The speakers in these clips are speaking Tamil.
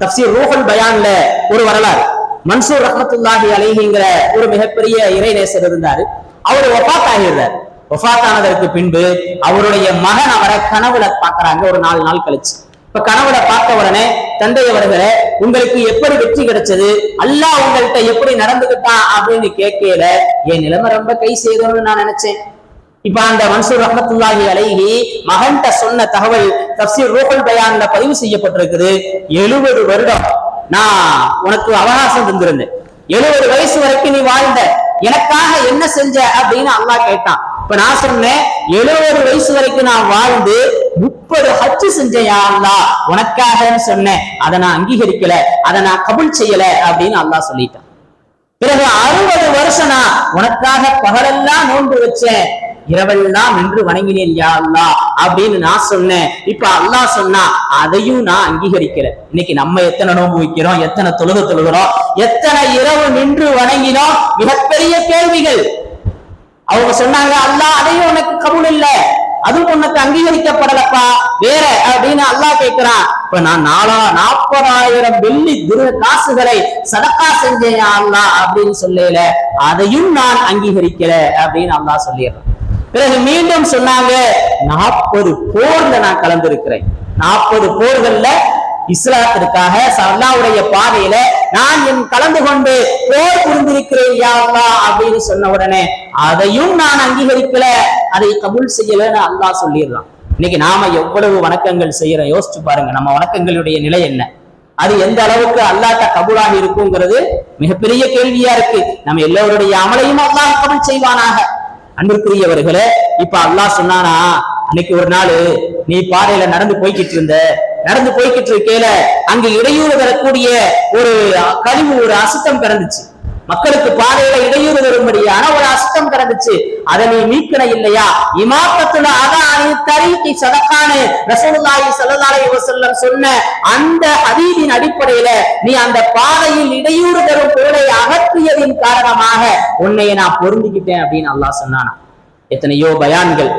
தப்சீர் ரூஹல் பயான்ல ஒரு வரலாறு. மன்சூர் ரஹமத்துல்லாஹி அலிஹிங்கிற ஒரு மிகப்பெரிய இறைநேசர் இருந்தாரு. அவர் ஒஃபாத் ஆகிடுறார் ஒஃபாத் ஆனதற்கு பின்பு அவருடைய மகன் அவரை கனவுல பாக்குறாங்க ஒரு நாலு நாள் கழிச்சு. இப்ப கனவுல பார்த்த உடனே தந்தை அவர்களே உங்களுக்கு எப்படி வெற்றி கிடைச்சது? அல்லாஹ் உங்கள்கிட்ட எப்படி நடந்துகிட்டான்? அப்படின்னு கேட்கல என் நிலைமை ரொம்ப கை செய்தோம்னு நான் நினைச்சேன். இப்ப அந்த மன்சூர் ரஹமத்துல்லாஹி அலைஹி மகன்கிட்ட சொன்ன தகவல் தப்சீர் ரூஹல் பயான்ல பதிவு செய்யப்பட்டிருக்குது. எழுபது வருடம் நான் உனக்கு அவகாசம் தந்திருந்தேன். எழுபது வயசு வரைக்கும் நீ வாழ்ந்த எனக்காக என்ன செஞ்ச அப்படின்னு அல்லாஹ் கேட்டான். இப்ப நான் சொன்னேன் எழுபது வயசு வரைக்கும் நான் வாழ்ந்து முப்பது ஹஜ் செஞ்சேன் யா உனக்காகன்னு சொன்னேன். அதை நான் அங்கீகரிக்கல அதை நான் கபுல் செய்யல அப்படின்னு அல்லாஹ் சொல்லிட்டான். பிறகு அறுபது வருஷம் நான் உனக்காக பகலெல்லாம் நோன்பு வச்சேன். இரவெல்லாம் நின்று வணங்கினேன் யா அல்லா அப்படின்னு நான் சொன்னேன். இப்ப அல்லாஹ் சொன்னா அதையும் நான் அங்கீகரிக்கிறேன் இன்னைக்கு நம்ம எத்தனை நோன்பு வைக்கிறோம் எத்தனை தொழுக தொழுகிறோம் எத்தனை இரவு நின்று வணங்கினோம் மிகப்பெரிய கேள்விகள். அவங்க சொன்னாங்க அல்லாஹ் அதையும் உனக்கு கபூல் இல்ல. அதுவும் உனக்கு அங்கீகரிக்கப்படலப்பா. வேற அப்படின்னு அல்லாஹ் கேட்கிறான் இப்ப நான் நாலா நாற்பதாயிரம் வெள்ளி திரு காசுகளை சதக்கா செஞ்சேன் அல்லா அப்படின்னு சொல்லல. அதையும் நான் அங்கீகரிக்கல அப்படின்னு அல்லாஹ் சொல்லிடுறேன். பிறகு மீண்டும் சொன்னாங்க நாற்பது போர்ல நான் கலந்திருக்கிறேன். நாற்பது போர்கள்ல இஸ்லாத்திற்காக அல்லாவுடைய பாதையில நான் என் கலந்து கொண்டு போர் புரிந்திருக்கிறேன் யா அப்படின்னு சொன்ன உடனே அதையும் நான் அங்கீகரிக்கல அதை கபுல் செய்யலன்னு அல்லாஹ் சொல்லிடுறான். இன்னைக்கு நாம எவ்வளவு வணக்கங்கள் செய்யறோம் யோசிச்சு பாருங்க நம்ம வணக்கங்களுடைய நிலை என்ன? அது எந்த அளவுக்கு அல்லாட்ட கபூலாக இருக்குங்கிறது மிகப்பெரிய கேள்வியா இருக்கு. நம்ம எல்லோருடைய அமலையும் அல்லாஹ் கபுல் செய்வானாக. அன்பிற்குரியவர்களே இப்ப அல்லாஹ் சொன்னானா அன்னைக்கு ஒரு நாள் நீ பாறையில நடந்து போய்கிட்டு இருந்த. நடந்து போய்கிட்டு இருக்கையில அங்கு இடையூறு வரக்கூடிய ஒரு கழிவு ஒரு அசுத்தம் பிறந்துச்சு. மக்களுக்கு பாதையில இடையூறு வரும்படியான ஒரு அசுத்தம் கிடந்துச்சு அதை நீ மீட்கன இல்லையா? இமாப்பத்துல அதானி தரீக்கி சதக்கானு ரசூலுல்லாஹி ஸல்லல்லாஹு அலைஹி வஸல்லம் சொன்ன அந்த ஹதீஸின் அடிப்படையில நீ அந்த பாதையில் இடையூறு தரும் பொருளை காரணமாக உன்னைய நான் பொருந்திக்கிட்டேன் அப்படின்னு அல்லாஹ் சொன்னானா. எத்தனையோ பயான்கள்.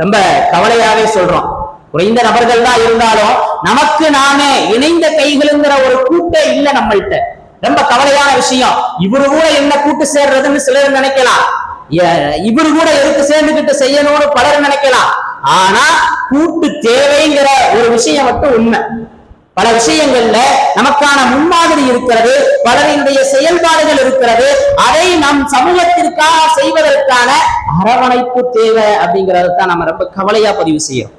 ரொம்ப கவலையாவே சொல்றோம். குறைந்த நபர்கள் தான் இருந்தாலும் நமக்கு நாமே இணைந்த கைகளுங்கிற ஒரு கூட்டே இல்ல நம்மள்ட்ட. ரொம்ப கவலையான விஷயம். இவரு கூட என்ன கூட்டு சேர்றதுன்னு சிலர் நினைக்கலாம். இவரு கூட எதுக்கு சேர்ந்துகிட்டு செய்யணும்னு பலர் நினைக்கலாம். ஆனா கூட்டு தேவைங்கிற ஒரு விஷயம் மட்டும் உண்மை. பல விஷயங்கள்ல நமக்கான முன்மாதிரி இருக்கிறது பலரினுடைய செயல்பாடுகள் இருக்கிறது அதை நம் சமூகத்திற்காக செய்வதற்கான அரவணைப்பு தேவை அப்படிங்கறத தான் நம்ம ரொம்ப கவலையா பதிவு செய்யறோம்.